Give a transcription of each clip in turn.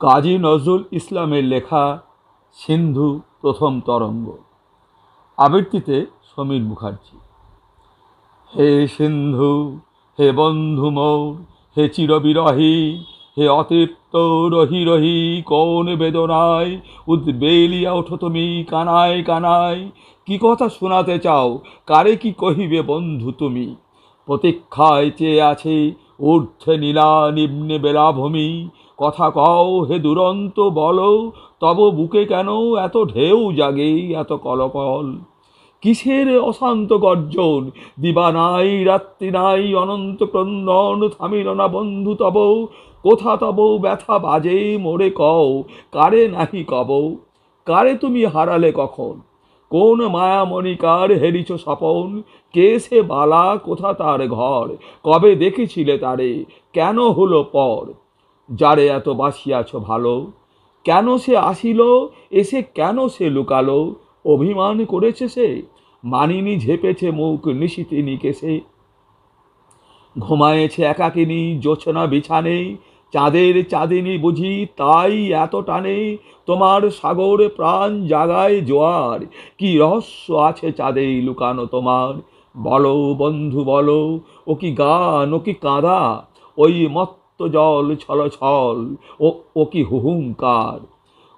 কাজী নজরুল ইসলামের লেখা সিন্ধু প্রথম তরঙ্গ। আবৃত্তিতে সমীর মুখার্জি। হে সিন্ধু, হে বন্ধু মোর, হে চিরবিরহী, হে অতৃপ্ত রহি রহি, কোন বেদনায় উদ্বেলিয়া ওঠো তুমি কানায় কানায়। কি কথা শোনাতে চাও, কারে কি কহিবে বন্ধু তুমি? প্রতীক্ষায় চেয়ে আছে ঊর্ধ্বে নীলা নিম্নে বেলাভূমি কথা কও হে দুরন্ত বলো, তব বুকে কেন এত ঢেউ জাগে এত কলকল? কিসের অশান্ত গর্জন? দিবা নাই, রাত্রি নাই, অনন্ত ক্রন্দন, থামিল না বন্ধু তব। কোথা তব ব্যথা বাজে মোরে কও, কারে নাহি কব? কারে তুমি হারালে কখন? কোন মায়ামণিকার হেরিছ স্বপন? কে সে বালা, কোথা তার ঘর? কবে দেখেছিলে তারে? কেন হলো পর? যারে এত বাসিয়াছ ভালো? কেন সে আসিল? এসে কেন সে লুকালো? অভিমান করেছে সে? মানিনি ঝেপেছে মুখ নিশিতিনি কেসে ঘুমায়েছে একাকিনী জোছনা বিছানে। চাঁদের চাঁদিনী বুঝি তাই এত টানে। তোমার সাগর প্রাণ জাগায় জোয়ার। কি রহস্য আছে চাঁদে লুকানো তোমার? বলো বন্ধু, বলো। ও কি গান, ও কি কাঁদা? ওই মত্ত জল ছল ছল, ও ও কি হুহুঙ্কার?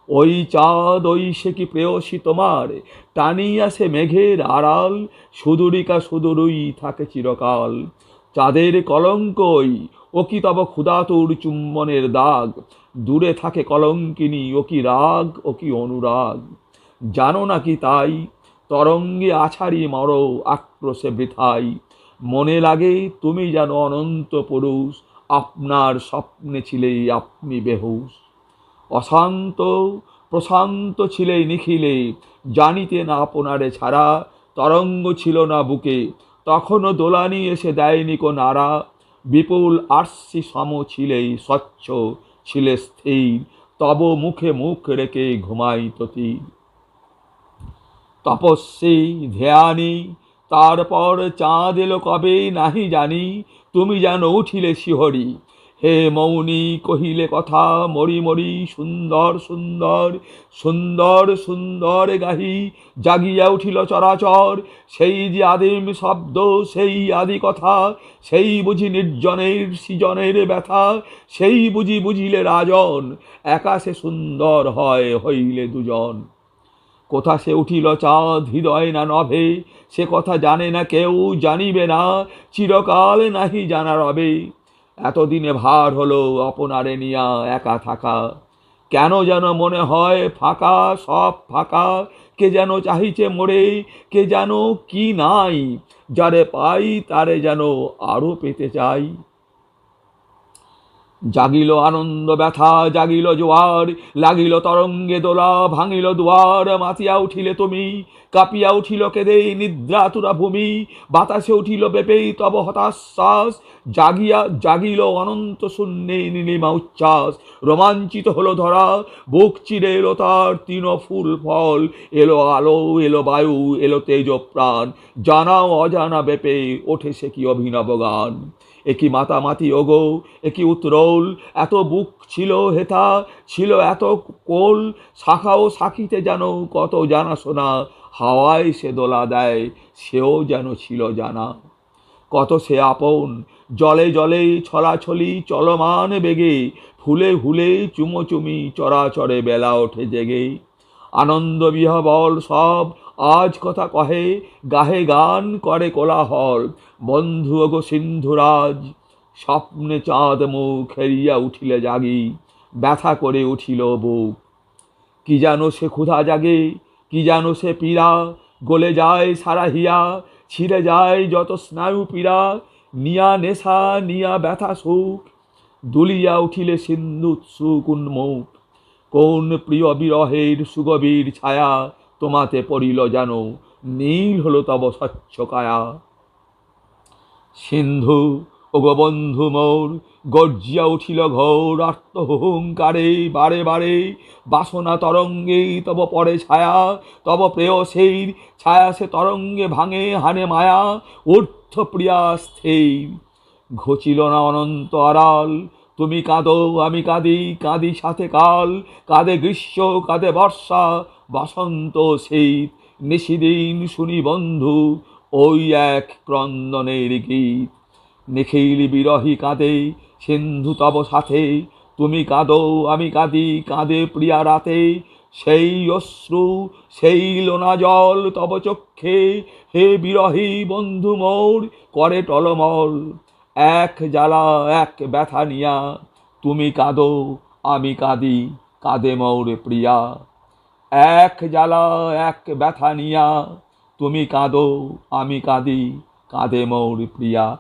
ওই চাঁদ ওই সে কি প্রেয়সী তোমার? টানিয়া সে মেঘের আড়াল, সুদূরিকা সুদূরই থাকে চিরকাল। চাঁদের কলঙ্কই, ও কি তব ক্ষুধাতুর চুম্বনের দাগ? দূরে থাকে কলঙ্কিনী, ও কি রাগ, ও কি অনুরাগ? জানো নাকি তাই? তরঙ্গে আছাড়ি মরো, আক্রোশে বৃথাই। মনে লাগে তুমি যেন অনন্ত পুরুষ আপনার স্বপ্নে ছিলেই আপনি বেহুশ। অশান্ত, প্রশান্ত ছিলে নিখিলে, জানিতে না আপনারে ছাড়া, তরঙ্গ ছিল না বুকে তখনও দোলানি এসে দেয়নি কো নাড়া। বিপুল আরশি সম ছিলেই স্বচ্ছ, ছিলে স্থির, তব মুখে মুখ রেখে ঘুমাইত তীর। তপস্বী, ধ্যানী, তারপর চাঁদ এলো কবে নাহি জানি তুমি যেন উঠিলে শিহরি। হে মৌনি, কহিলে কথা, মরি মরি, সুন্দর সুন্দর সুন্দর সুন্দর গাহি, জাগিয়া উঠিল চরাচর। সেই যে আদিম শব্দ, সেই আদি কথা, সেই বুঝি নির্জনের সৃজনের ব্যথা, সেই বুঝি বুঝিলে রাজন, একাশে সুন্দর হয় হইলে দুজন। কোথা সে উঠিল, চাঁদ হৃদয় না নভে। সে কথা জানে না কেউ, জানিবে না, চিরকাল নাহি জানা রবে। এতদিনে ভার হলো আপনারে নিয়া একা থাকা। কেন যেন মনে হয় ফাঁকা, সব ফাঁকা। কে যেন চাহিছে মোড়ে, কে যেন কি নাই। যারে পাই তারে যেন আরও পেতে চাই। জাগিল আনন্দ ব্যথা জাগিল জোয়ার লাগিল তরঙ্গে দোলা ভাঙিল দুয়ার মাতিয়া উঠিলে তুমি। কাঁপিয়া উঠিল কেদে নিদ্রাতুরা ভূমি, বাতাসে উঠিল বেপেই তব হতাশ্বাস, জাগিয়া জাগিল অনন্ত শূন্যে নীলিমা উচ্ছ্বাস। রোমাঞ্চিত হলো ধরা, বুক চিরে এলো তার তৃণ ফুল ফল, এলো আলো, এলো বায়ু, এলো তেজ প্রাণ। জানা অজানা বেপে ওঠে সে কি অভিনব গান। একই মাতামাতি ওগো একই উত্তরোল এত বুক ছিল হেথা, ছিল এত কোল, শাখা ও সাখিতে যেন কত জানাশোনা হাওয়ায় সে দোলা দেয়, সেও যেন ছিল জানা। কত সে আপন, জলে জলে ছলাছলি চলমান বেগে, ফুলে ফুলে চুমোচুমি চরাচরে বেলা ওঠে জেগে। আনন্দ বিহবল সব, আজ কথা কহে, গাহে গান করে কোলাহল, বন্ধু গো সিন্ধুরাজ, স্বপ্নে চাঁদ মুখ হেরিয়া উঠিলে জাগি, ব্যথা করে উঠিল বুক। কি যেন সে ক্ষুধা জাগে কি যেন সে পীড়া? গলে যায় সারা হিয়া, ছিঁড়ে যায় যত স্নায়ু পীড়া। নিয়া নেশা, নিয়া ব্যথা সুখ, দুলিয়া উঠিলে সিন্ধু সুখ উন্মুখ কোন প্রিয় বিরহের সুগভীর ছায়া তোমাতে পড়িল যেন নীল হলো তব স্বচ্ছ কায়া। সিন্ধু বন্ধু মোর, গর্জিয়া উঠিল ঘোর আত্মহুঙ্কারে বারে বারে। বাসনা তরঙ্গে তব পরে ছায়া, তব প্রেয়সীর ছায়া সে তরঙ্গে ভাঙে হানে মায়া, ঊর্ধ্ব প্রিয়া স্থির। ঘচিল না অনন্ত আড়াল, তুমি কাঁদো, আমি কাঁদি কাঁদি সাথে কাল, কাঁদে গ্রীষ্ম, কাঁদে বর্ষা, বসন্ত শীত। নিশিদিন শুনি বন্ধু, ওই এক ক্রন্দনের গীত। নিখিল বিরহী কাঁদে, সিন্ধু তব সাথে। তুমি কাঁদো, আমি কাঁদি, কাঁদে প্রিয়া রাতে। সেই অশ্রু, সেই লোনা জল তব চক্ষে। হে বিরহী বন্ধু মোর, করে টলমল। এক জ্বালা, এক ব্যথা নিয়া, তুমি কাঁদো, আমি কাঁদি, কাঁদে মোর প্রিয়া। এক জ্বালা, এক ব্যথা নিয়া, তুমি কাঁদো, আমি কাঁদি, কাঁদে মোর প্রিয়া।